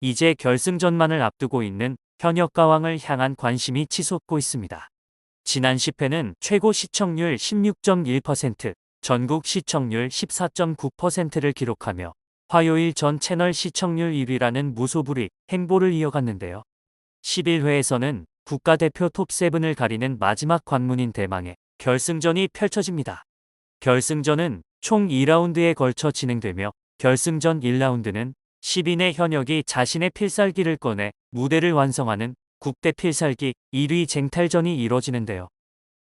이제 결승전만을 앞두고 있는 현역 가왕을 향한 관심이 치솟고 있습니다. 지난 10회는 최고 시청률 16.1%, 전국 시청률 14.9%를 기록하며 화요일 전 채널 시청률 1위라는 무소불위 행보를 이어갔는데요. 11회에서는 국가대표 톱7을 가리는 마지막 관문인 대망의 결승전이 펼쳐집니다. 결승전은 총 2라운드에 걸쳐 진행되며 결승전 1라운드는 10인의 현역이 자신의 필살기를 꺼내 무대를 완성하는 국대 필살기 1위 쟁탈전이 이뤄지는데요.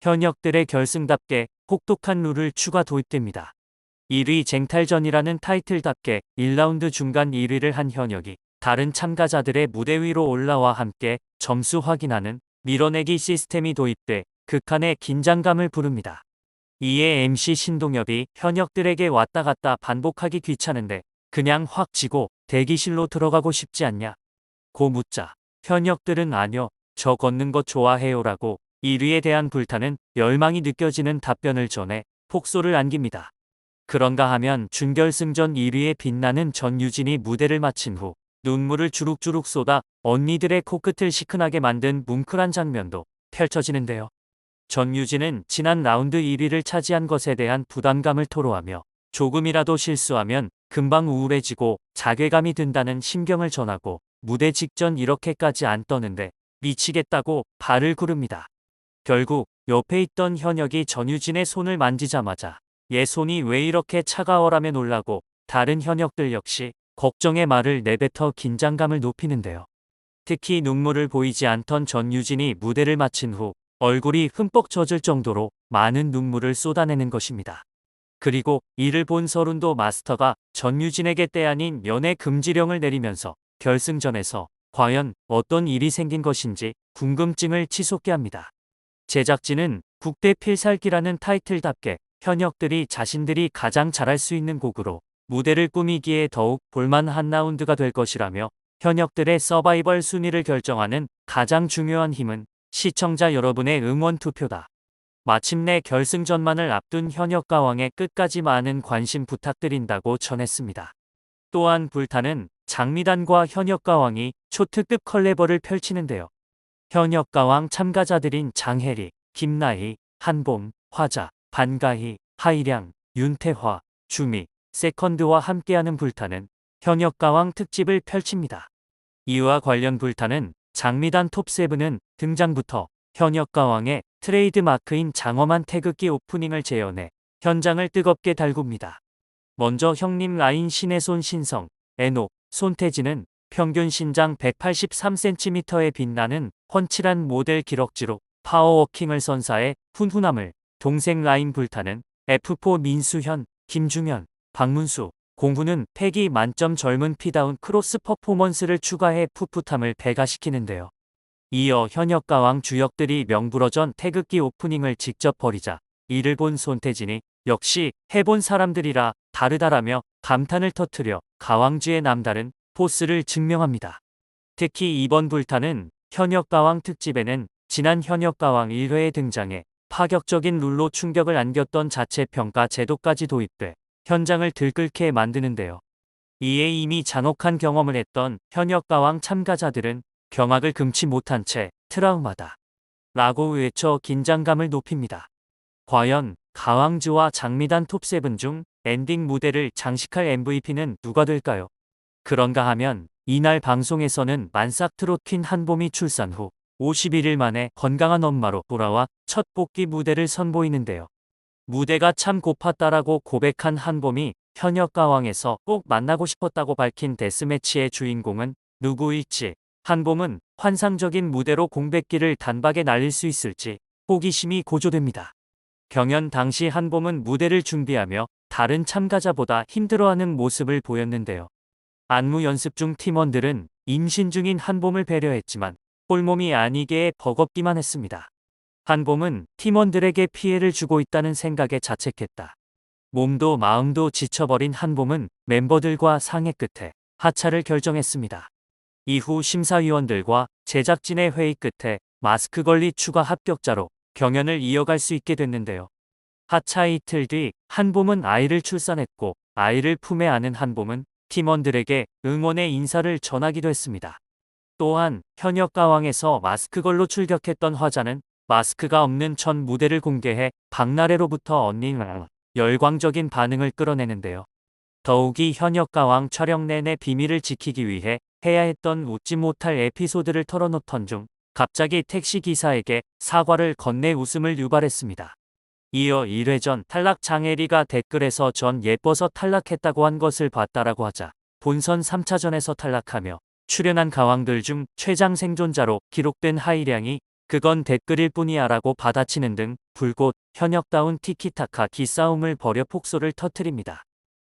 현역들의 결승답게 혹독한 룰을 추가 도입됩니다. 1위 쟁탈전이라는 타이틀답게 1라운드 중간 1위를 한 현역이 다른 참가자들의 무대 위로 올라와 함께 점수 확인하는 밀어내기 시스템이 도입돼 극한의 긴장감을 부릅니다. 이에 MC 신동엽이 현역들에게 왔다 갔다 반복하기 귀찮은데 그냥 확 지고 대기실로 들어가고 싶지 않냐? 고 묻자 현역들은 아뇨 저 걷는 거 좋아해요라고 1위에 대한 불타는 열망이 느껴지는 답변을 전해 폭소를 안깁니다. 그런가 하면 준결승전 1위에 빛나는 전유진이 무대를 마친 후 눈물을 주룩주룩 쏟아 언니들의 코끝을 시큰하게 만든 뭉클한 장면도 펼쳐지는데요. 전유진은 지난 라운드 1위를 차지한 것에 대한 부담감을 토로하며 조금이라도 실수하면 금방 우울해지고 자괴감이 든다는 심경을 전하고 무대 직전 이렇게까지 안 떠는데 미치겠다고 발을 구릅니다. 결국 옆에 있던 현역이 전유진의 손을 만지자마자 얘 손이 왜 이렇게 차가워라며 놀라고 다른 현역들 역시 걱정의 말을 내뱉어 긴장감을 높이는데요. 특히 눈물을 보이지 않던 전유진이 무대를 마친 후 얼굴이 흠뻑 젖을 정도로 많은 눈물을 쏟아내는 것입니다. 그리고 이를 본 서른도 마스터가 전유진에게 때 아닌 연애 금지령을 내리면서 결승전에서 과연 어떤 일이 생긴 것인지 궁금증을 치솟게 합니다. 제작진은 국대 필살기라는 타이틀답게 현역들이 자신들이 가장 잘할 수 있는 곡으로 무대를 꾸미기에 더욱 볼만한 라운드가 될 것이라며 현역들의 서바이벌 순위를 결정하는 가장 중요한 힘은 시청자 여러분의 응원 투표다. 마침내 결승전만을 앞둔 현역 가왕의 끝까지 많은 관심 부탁드린다고 전했습니다. 또한 불타는 장미단과 현역 가왕이 초특급 컬래버를 펼치는데요. 현역 가왕 참가자들인 장혜리, 김나희, 한봄, 화자, 반가희, 하이량, 윤태화, 주미, 세컨드와 함께하는 불타는 현역 가왕 특집을 펼칩니다. 이와 관련 불타는 장미단 톱7은 등장부터 현역 가왕의 트레이드 마크인 장엄한 태극기 오프닝을 재현해 현장을 뜨겁게 달굽니다. 먼저 형님 라인 신혜손 신성, 애녹, 손태진은 평균 신장 183cm에 빛나는 훤칠한 모델 기럭지로 파워워킹을 선사해 훈훈함을 동생 라인 불타는 F4 민수현, 김중현, 박문수, 공부는 패기 만점 젊은 피다운 크로스 퍼포먼스를 추가해 풋풋함을 배가시키는데요. 이어 현역 가왕 주역들이 명불허전 태극기 오프닝을 직접 벌이자 이를 본 손태진이 역시 해본 사람들이라 다르다라며 감탄을 터뜨려 가왕주의 남다른 포스를 증명합니다. 특히 이번 불타는 현역 가왕 특집에는 지난 현역 가왕 1회에 등장해 파격적인 룰로 충격을 안겼던 자체 평가 제도까지 도입돼 현장을 들끓게 만드는데요. 이에 이미 잔혹한 경험을 했던 현역 가왕 참가자들은 경악을 금치 못한 채 트라우마다 라고 외쳐 긴장감을 높입니다. 과연 가왕즈와 장미단 톱7 중 엔딩 무대를 장식할 MVP는 누가 될까요? 그런가 하면 이날 방송에서는 만삭 트롯 퀸 한봄이 출산 후 51일 만에 건강한 엄마로 돌아와 첫 복귀 무대를 선보이는데요. 무대가 참 고팠다라고 고백한 한봄이 현역 가왕에서 꼭 만나고 싶었다고 밝힌 데스매치의 주인공은 누구일지 한봄은 환상적인 무대로 공백기를 단박에 날릴 수 있을지 호기심이 고조됩니다. 경연 당시 한봄은 무대를 준비하며 다른 참가자보다 힘들어하는 모습을 보였는데요. 안무 연습 중 팀원들은 임신 중인 한봄을 배려했지만 홀몸이 아니게 버겁기만 했습니다. 한봄은 팀원들에게 피해를 주고 있다는 생각에 자책했다. 몸도 마음도 지쳐버린 한봄은 멤버들과 상의 끝에 하차를 결정했습니다. 이후 심사위원들과 제작진의 회의 끝에 마스크 걸리 추가 합격자로 경연을 이어갈 수 있게 됐는데요. 하차 이틀 뒤 한봄은 아이를 출산했고 아이를 품에 안은 한봄은 팀원들에게 응원의 인사를 전하기도 했습니다. 또한 현역 가왕에서 마스크 걸로 출격했던 화자는 마스크가 없는 첫 무대를 공개해 박나래로부터 언닌 열광적인 반응을 끌어내는데요. 더욱이 현역 가왕 촬영 내내 비밀을 지키기 위해 해야 했던 웃지 못할 에피소드를 털어놓던 중 갑자기 택시 기사에게 사과를 건네 웃음을 유발했습니다. 이어 1회 전 탈락 장혜리가 댓글에서 전 예뻐서 탈락했다고 한 것을 봤다라고 하자 본선 3차전에서 탈락하며 출연한 가왕들 중 최장 생존자로 기록된 하이량이 그건 댓글일 뿐이야라고 받아치는 등 불꽃 현역다운 티키타카 기싸움을 벌여 폭소를 터뜨립니다.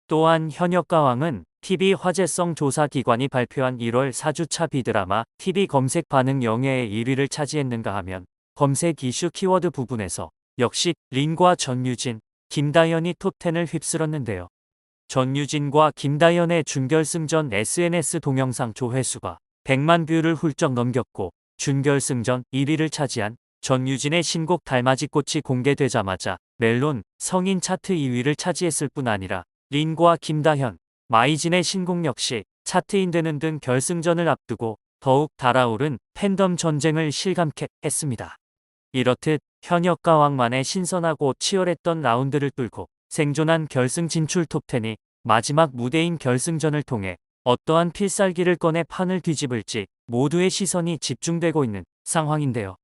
또한 현역 가왕은 TV 화제성 조사 기관이 발표한 1월 4주차 비드라마 TV 검색 반응 영예의 1위를 차지했는가 하면 검색 이슈 키워드 부분에서 역시 린과 전유진, 김다현이 톱10을 휩쓸었는데요. 전유진과 김다현의 준결승전 SNS 동영상 조회수가 100만 뷰를 훌쩍 넘겼고 준결승전 1위를 차지한 전유진의 신곡 달맞이 꽃이 공개되자마자 멜론 성인 차트 2위를 차지했을 뿐 아니라 린과 김다현, 마이진의 신곡 역시 차트인 되는 등 결승전을 앞두고 더욱 달아오른 팬덤 전쟁을 실감케 했습니다. 이렇듯 현역 가왕만의 신선하고 치열했던 라운드를 뚫고 생존한 결승 진출 톱10이 마지막 무대인 결승전을 통해 어떠한 필살기를 꺼내 판을 뒤집을지 모두의 시선이 집중되고 있는 상황인데요.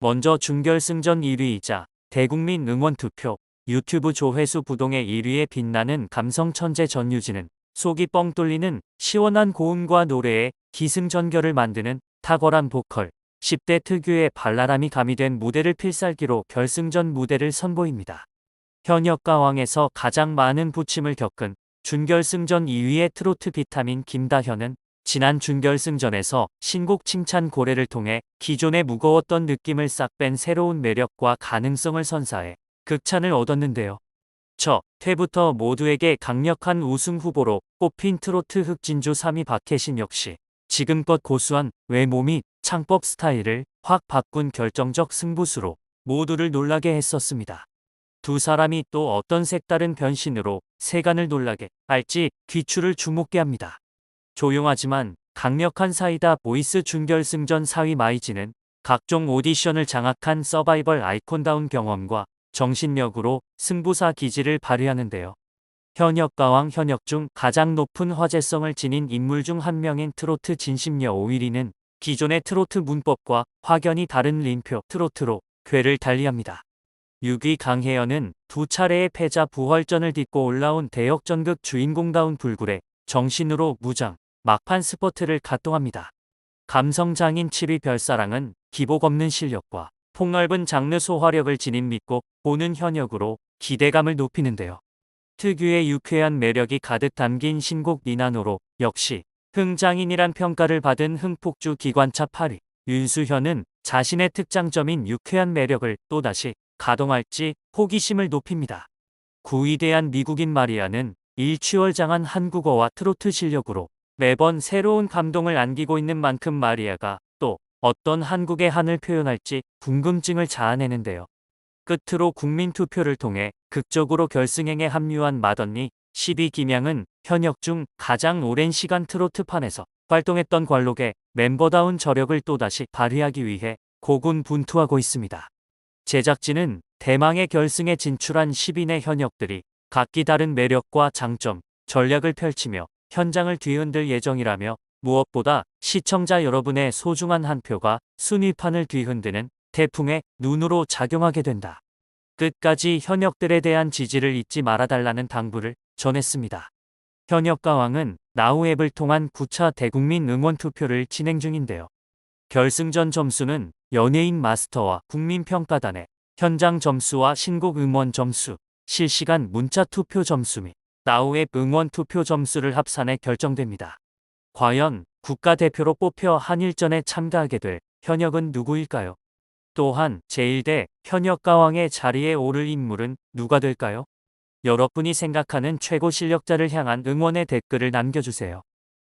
먼저 준결승전 1위이자 대국민 응원 투표 유튜브 조회수 부동의 1위에 빛나는 감성 천재 전유진은 속이 뻥 뚫리는 시원한 고음과 노래에 기승전결을 만드는 탁월한 보컬, 10대 특유의 발랄함이 가미된 무대를 필살기로 결승전 무대를 선보입니다. 현역 가왕에서 가장 많은 부침을 겪은 준결승전 2위의 트로트 비타민 김다현은 지난 준결승전에서 신곡 칭찬 고래를 통해 기존의 무거웠던 느낌을 싹 뺀 새로운 매력과 가능성을 선사해 극찬을 얻었는데요. 저 퇴부터 모두에게 강력한 우승 후보로 꼽힌 트로트 흑진주 3위 박혜신 역시 지금껏 고수한 외모 및 창법 스타일을 확 바꾼 결정적 승부수로 모두를 놀라게 했었습니다. 두 사람이 또 어떤 색다른 변신으로 세간을 놀라게 할지 귀추를 주목게 합니다. 조용하지만 강력한 사이다 보이스 준결승전 4위 마이지는 각종 오디션을 장악한 서바이벌 아이콘다운 경험과 정신력으로 승부사 기질을 발휘하는데요. 현역 가왕 현역 중 가장 높은 화제성을 지닌 인물 중 한 명인 트로트 진심녀 오일이는 기존의 트로트 문법과 확연히 다른 린표 트로트로 궤를 달리합니다. 6위 강혜연은 두 차례의 패자 부활전을 딛고 올라온 대역전극 주인공다운 불굴에 정신으로 무장, 막판 스포트를 가동합니다. 감성장인 7위 별사랑은 기복 없는 실력과 폭넓은 장르 소화력을 지닌 믿고 보는 현역으로 기대감을 높이는데요. 특유의 유쾌한 매력이 가득 담긴 신곡 니나노로 역시 흥장인이란 평가를 받은 흥폭주 기관차 8위 윤수현은 자신의 특장점인 유쾌한 매력을 또다시 가동할지 호기심을 높입니다. 9위 대한 미국인 마리아는 일취월장한 한국어와 트로트 실력으로 매번 새로운 감동을 안기고 있는 만큼 마리아가 또 어떤 한국의 한을 표현할지 궁금증을 자아내는데요. 끝으로 국민투표를 통해 극적으로 결승행에 합류한 마던니 12 김양은 현역 중 가장 오랜 시간 트로트판에서 활동했던 관록에 멤버다운 저력을 또다시 발휘하기 위해 고군분투하고 있습니다. 제작진은 대망의 결승에 진출한 10인의 현역들이 각기 다른 매력과 장점, 전략을 펼치며 현장을 뒤흔들 예정이라며 무엇보다 시청자 여러분의 소중한 한 표가 순위판을 뒤흔드는 태풍의 눈으로 작용하게 된다. 끝까지 현역들에 대한 지지를 잊지 말아달라는 당부를 전했습니다. 현역 가왕은 나우 앱을 통한 9차 대국민 응원 투표를 진행 중인데요. 결승전 점수는 연예인 마스터와 국민평가단의 현장 점수와 신곡 응원 점수, 실시간 문자 투표 점수 및 나우앱 응원 투표 점수를 합산해 결정됩니다. 과연 국가대표로 뽑혀 한일전에 참가하게 될 현역은 누구일까요? 또한 제1대 현역 가왕의 자리에 오를 인물은 누가 될까요? 여러분이 생각하는 최고 실력자를 향한 응원의 댓글을 남겨주세요.